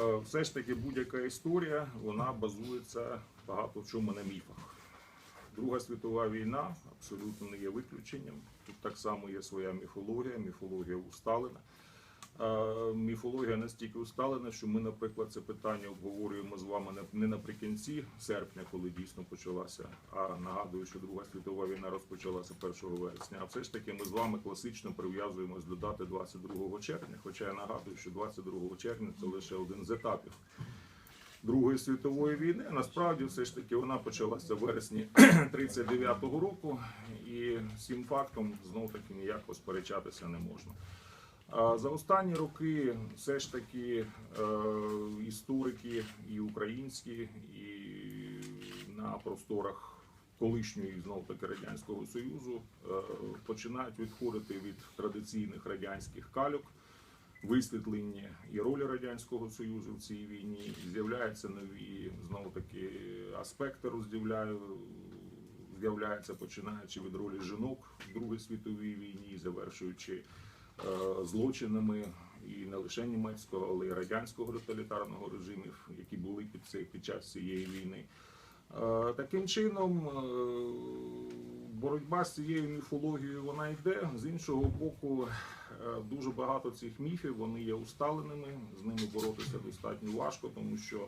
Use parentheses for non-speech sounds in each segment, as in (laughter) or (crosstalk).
Е, Все ж таки будь-яка історія вона базується багато в чому на міфах. Друга світова війна абсолютно не є виключенням. Тут так само є своя міфологія, міфологія у Е, Міфологія настільки усталена, що ми, наприклад, це питання обговорюємо з вами не- наприкінці серпня, коли дійсно почалася. А нагадую, що Друга світова війна розпочалася 1 вересня. А все ж таки ми з вами класично прив'язуємось до дати 22 червня. Хоча я нагадую, що 22 червня це лише один з етапів Другої світової війни. Насправді, все ж таки, вона почалася в вересні (clears throat) 39-го року, і цим фактом знов таки ніяко сперечатися не можна. За останні роки все ж таки е, історики і українські, і на просторах колишньої знов таки радянського союзу е, починають відходити від традиційних радянських кальок, висвітлення і ролі радянського союзу в цій війні. З'являються нові знову таки аспекти розділяю. З'являється починаючи від ролі жінок в Другій світовій війні, завершуючи злочинами і не лише німецького, але й радянського тоталітарного режимів, які були під під час цієї війни. Е, Таким чином, е, боротьба з цією міфологією вона йде. З іншого боку, е, дуже багато цих міфів вони є усталеними. З ними боротися достатньо важко, тому що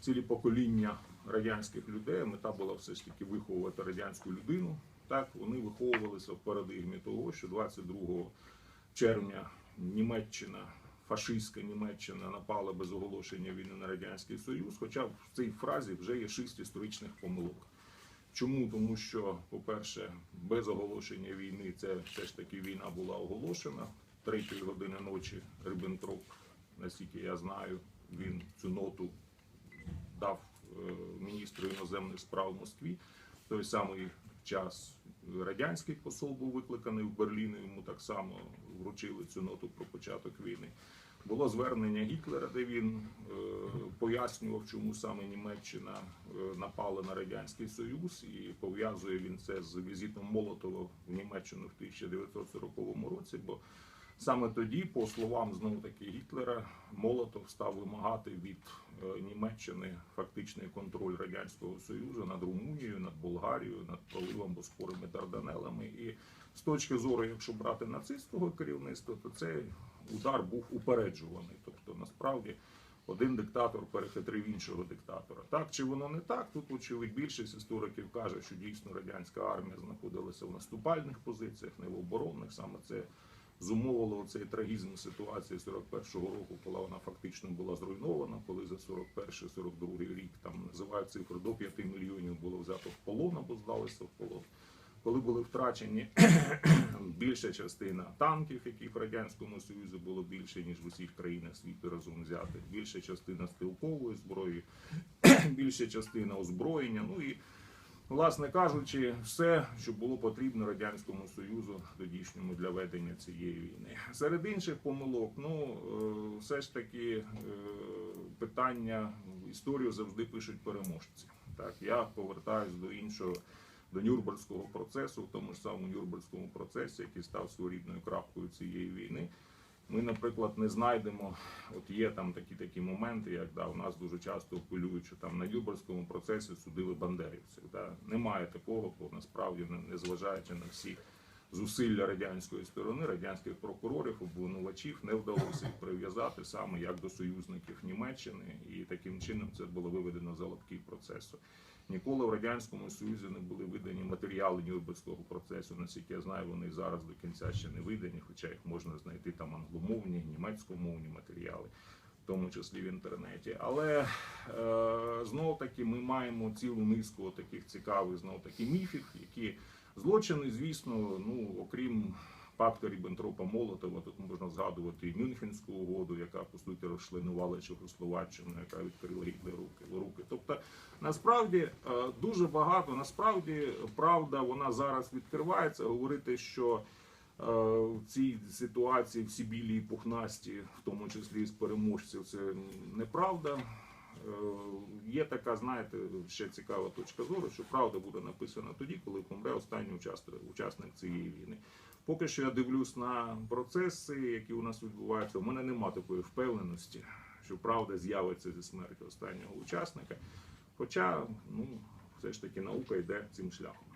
цілі покоління радянських людей мета була все ж таки виховувати радянську людину. Так вони виховувалися в парадигмі того, що 22 червня Німеччина, фашистська Німеччина напала без оголошення війни на радянський Союз. Хоча в цій фразі вже є шість історичних помилок. Чому? Тому що, по-перше, без оголошення війни це все ж таки війна була оголошена. Третьої години ночі Риббентроп, наскільки я знаю, він цю ноту дав е, міністру іноземних справ в Москві. Той самий час радянський посол був викликаний в Берлін. Йому так само вручили цю ноту про початок війни. Було звернення Гітлера, де він е, пояснював, чому саме Німеччина е, напала на радянський Союз, і пов'язує він це з візитом Молотова в Німеччину в 1940 році. Бо саме тоді, по словам знову таки Гітлера, Молотов став вимагати від е, Німеччини фактичний контроль радянського союзу над Румунією, над Болгарією, над проливом Боспорами Дарданелами. І з точки зору, якщо брати нацистського керівництва, то цей удар був упереджуваний. Тобто, насправді. Один диктатор перехитрив іншого диктатора. Так чи воно не так? Тут, очевидь, більшість істориків каже, що дійсно радянська армія знаходилася в наступальних позиціях, не в оборонних. Саме це зумовило цей трагізм ситуації 41-го року, коли вона фактично була зруйнована, коли за 41-42 рік там називають цифру до 5 мільйонів було взято в полон або здалося в полон. Коли були втрачені (clears throat) більша частина танків, яких в радянському союзі було більше ніж в усіх країнах світу разом взятих, більша частина стрілкової зброї, (clears throat) більша частина озброєння. Ну і власне кажучи, все, що було потрібно радянському союзу тодішньому для ведення цієї війни. Серед інших помилок, ну е, все ж таки е, питання історію завжди пишуть переможці. Так, я повертаюсь до іншого до Нюрнберзького процесу, в тому ж самому Нюрнберзькому процесі, який став своєрідною крапкою цієї війни. Ми, наприклад, не знайдемо, от є там такі такі моменти, як да, у нас дуже часто апелюють, що там на Нюрнберзькому процесі судили бандерівців. Да. Немає такого, бо насправді, не- незважаючи на всі зусилля радянської сторони, радянських прокурорів, обвинувачів не вдалося їх прив'язати саме як до союзників Німеччини, і таким чином це було виведено за лапки процесу. Ніколи в радянському союзі не були видані матеріали Нюрнберзького процесу. Наскільки я знаю, вони зараз до кінця ще не видані, хоча їх можна знайти там англомовні, німецькомовні матеріали, в тому числі в інтернеті. Але е, знов таки ми маємо цілу низку таких цікавих знов таки міфів, які злочини, звісно, ну окрім. Пакту Ріббентропа Молотова тут можна згадувати і Мюнхенську угоду, яка по суті розчленувала Чехословаччину, яка відкрила Гітлеру руки. руки. Тобто, насправді е, дуже багато. Насправді правда вона зараз відкривається. Говорити, що е, в цій ситуації всі білі і пухнасті, в тому числі і з переможців, це неправда. Е, Є така, знаєте, ще цікава точка зору, що правда буде написана тоді, коли помре останній учасник, цієї війни. Поки що я дивлюсь на процеси, які у нас відбуваються. У мене немає такої впевненості, що правда з'явиться зі смерті останнього учасника. Хоча, ну, все ж таки наука йде цим шляхом.